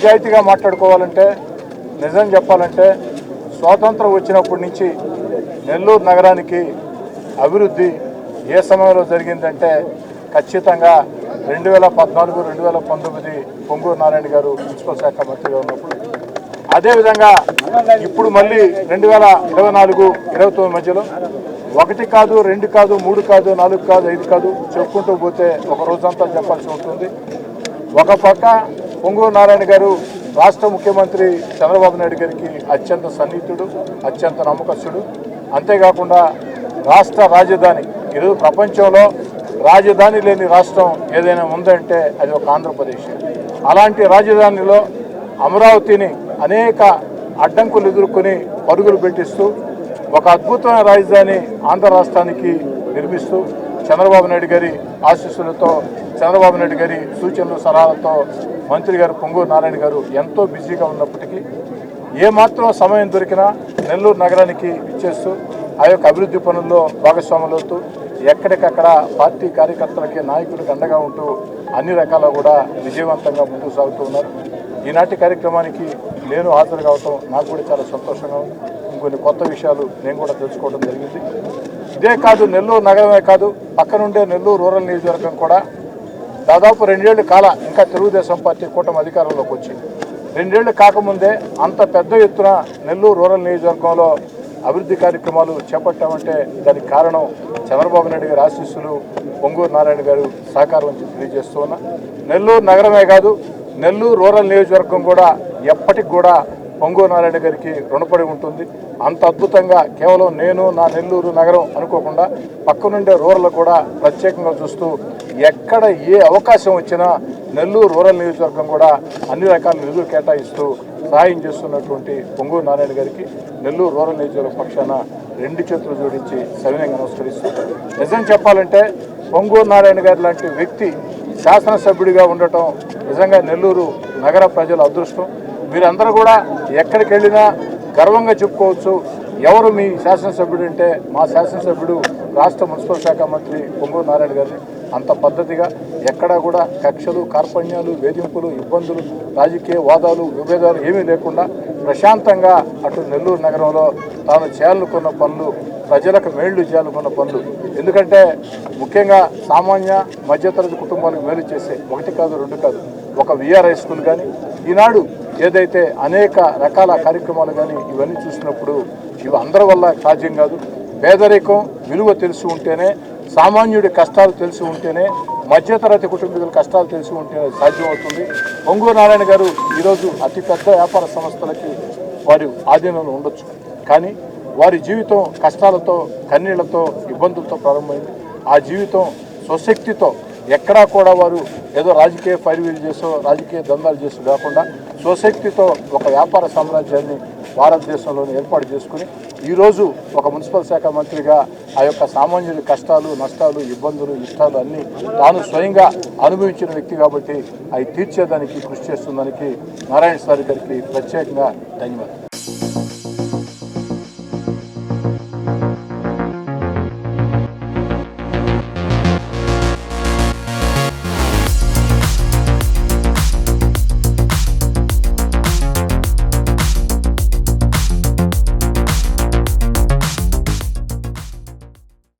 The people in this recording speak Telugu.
నిజాయితీగా మాట్లాడుకోవాలంటే నిజం చెప్పాలంటే స్వాతంత్రం వచ్చినప్పటి నుంచి నెల్లూరు నగరానికి అభివృద్ధి ఏ సమయంలో జరిగిందంటే ఖచ్చితంగా రెండు వేల పద్నాలుగు రెండు వేల పంతొమ్మిది పొంగూరు నారాయణ గారు మున్సిపల్ శాఖ మంత్రిగా ఉన్నప్పుడు. అదేవిధంగా ఇప్పుడు మళ్ళీ రెండు వేల ఇరవై నాలుగు ఇరవై తొమ్మిది మధ్యలో ఒకటి కాదు రెండు కాదు మూడు కాదు నాలుగు కాదు ఐదు కాదు చెప్పుకుంటూ పోతే ఒక రోజంతా చెప్పాల్సి ఉంటుంది ఒక పక్క పొంగూరు నారాయణ గారు రాష్ట్ర ముఖ్యమంత్రి చంద్రబాబు నాయుడు గారికి అత్యంత సన్నిహితుడు అత్యంత నమ్మకస్తుడు. అంతేకాకుండా రాష్ట్ర రాజధాని ఈరోజు ప్రపంచంలో రాజధాని లేని రాష్ట్రం ఏదైనా ఉందంటే అది ఒక ఆంధ్రప్రదేశ్. అలాంటి రాజధానిలో అమరావతిని అనేక అడ్డంకులు ఎదుర్కొని పరుగులు పెట్టిస్తూ ఒక అద్భుతమైన రాజధాని ఆంధ్ర రాష్ట్రానికి నిర్మిస్తూ చంద్రబాబు నాయుడు గారి ఆశీస్సులతో చంద్రబాబు నాయుడు గారి సూచనలు సలహాలతో మంత్రి గారు పొంగూరు నారాయణ గారు ఎంతో బిజీగా ఉన్నప్పటికీ ఏమాత్రం సమయం దొరికినా నెల్లూరు నగరానికి ఇచ్చేస్తూ ఆ యొక్క అభివృద్ధి పనుల్లో భాగస్వాములవుతూ ఎక్కడికక్కడ పార్టీ కార్యకర్తలకి నాయకులకు అండగా ఉంటూ అన్ని రకాల కూడా విజయవంతంగా ముందుకు సాగుతూ ఉన్నారు. ఈనాటి కార్యక్రమానికి నేను హాజరు కావటం నాకు కూడా చాలా సంతోషంగా ఉంది. ఇంకొన్ని కొత్త విషయాలు నేను కూడా తెలుసుకోవడం జరిగింది. ఇదే కాదు నెల్లూరు నగరమే కాదు పక్కనుండే నెల్లూరు రూరల్ నియోజకవర్గం కూడా దాదాపు రెండేళ్ళు కాల ఇంకా తెలుగుదేశం పార్టీ కూటమి అధికారంలోకి వచ్చింది. రెండేళ్ళు కాకముందే అంత పెద్ద ఎత్తున నెల్లూరు రూరల్ నియోజకవర్గంలో అభివృద్ధి కార్యక్రమాలు చేపట్టామంటే దానికి కారణం చంద్రబాబు నాయుడు గారి ఆశీస్సులు పొంగూరు నారాయణ గారు సహకారం అని తెలియజేస్తూ ఉన్నా. నెల్లూరు నగరమే కాదు నెల్లూరు రూరల్ నియోజకవర్గం కూడా ఎప్పటికి కూడా పొంగూరు నారాయణ గారికి రుణపడి ఉంటుంది. అంత అద్భుతంగా కేవలం నేను నా నెల్లూరు నగరం అనుకోకుండా పక్కనుండే రూరల్ కూడా ప్రత్యేకంగా చూస్తూ ఎక్కడ ఏ అవకాశం వచ్చినా నెల్లూరు రూరల్ నియోజకవర్గం కూడా అన్ని రకాల నిధులు కేటాయిస్తూ సహాయం చేస్తున్నటువంటి పొంగూరు నారాయణ గారికి నెల్లూరు రూరల్ నియోజకవర్గ పక్షాన రెండు చేతులు జోడించి సవినయంగా నమస్కరిస్తూ నిజం చెప్పాలంటే పొంగూరు నారాయణ గారి లాంటి వ్యక్తి శాసనసభ్యుడిగా ఉండటం నిజంగా నెల్లూరు నగర ప్రజల అదృష్టం. మీరందరూ కూడా ఎక్కడికి వెళ్ళినా గర్వంగా చెప్పుకోవచ్చు. ఎవరు మీ శాసనసభ్యుడు అంటే మా శాసనసభ్యుడు రాష్ట్ర మున్సిపల్ శాఖ మంత్రి పొంగూరు నారాయణ గారిని అంత పద్ధతిగా ఎక్కడా కూడా కక్షలు కార్పణ్యాలు వేధింపులు ఇబ్బందులు రాజకీయ వాదాలు విభేదాలు ఏమీ లేకుండా ప్రశాంతంగా అటు నెల్లూరు నగరంలో తాను చేయాలనుకున్న పనులు ప్రజలకు మేళ్ళు చేయాలనుకున్న పనులు. ఎందుకంటే ముఖ్యంగా సామాన్య మధ్యతరగతి కుటుంబాలకు మేలు చేసే ఒకటి కాదు రెండు కాదు. ఒక విఆర్ హై స్కూల్ కానీ ఈనాడు ఏదైతే అనేక రకాల కార్యక్రమాలు కానీ ఇవన్నీ చూసినప్పుడు ఇవి అందరి వల్ల సాధ్యం కాదు. పేదరికం విలువ తెలిసి ఉంటేనే సామాన్యుడి కష్టాలు తెలిసి ఉంటేనే మధ్యతరగతి కుటుంబీకుల కష్టాలు తెలిసి ఉంటేనే సాధ్యం అవుతుంది పొంగూరు నారాయణ గారు ఈరోజు అతిపెద్ద వ్యాపార సంస్థలకి వారి ఆధీనంలో ఉండొచ్చు. కానీ వారి జీవితం కష్టాలతో కన్నీళ్ళతో ఇబ్బందులతో ప్రారంభమైంది. ఆ జీవితం స్వశక్తితో ఎక్కడా కూడా వారు ఏదో రాజకీయ ఫైర్వీలు చేసో రాజకీయ దందాలు చేసో కాకుండా స్వశక్తితో ఒక వ్యాపార సామ్రాజ్యాన్ని భారతదేశంలోనే ఏర్పాటు చేసుకుని ఈరోజు ఒక మున్సిపల్ శాఖ మంత్రిగా ఆ యొక్క సామాన్యుల కష్టాలు నష్టాలు ఇబ్బందులు ఇష్టాలు అన్నీ తాను స్వయంగా అనుభవించిన వ్యక్తి కాబట్టి అవి తీర్చేదానికి కృషి చేస్తుందానికి నారాయణ సారి గారికి ప్రత్యేకంగా ధన్యవాదాలు.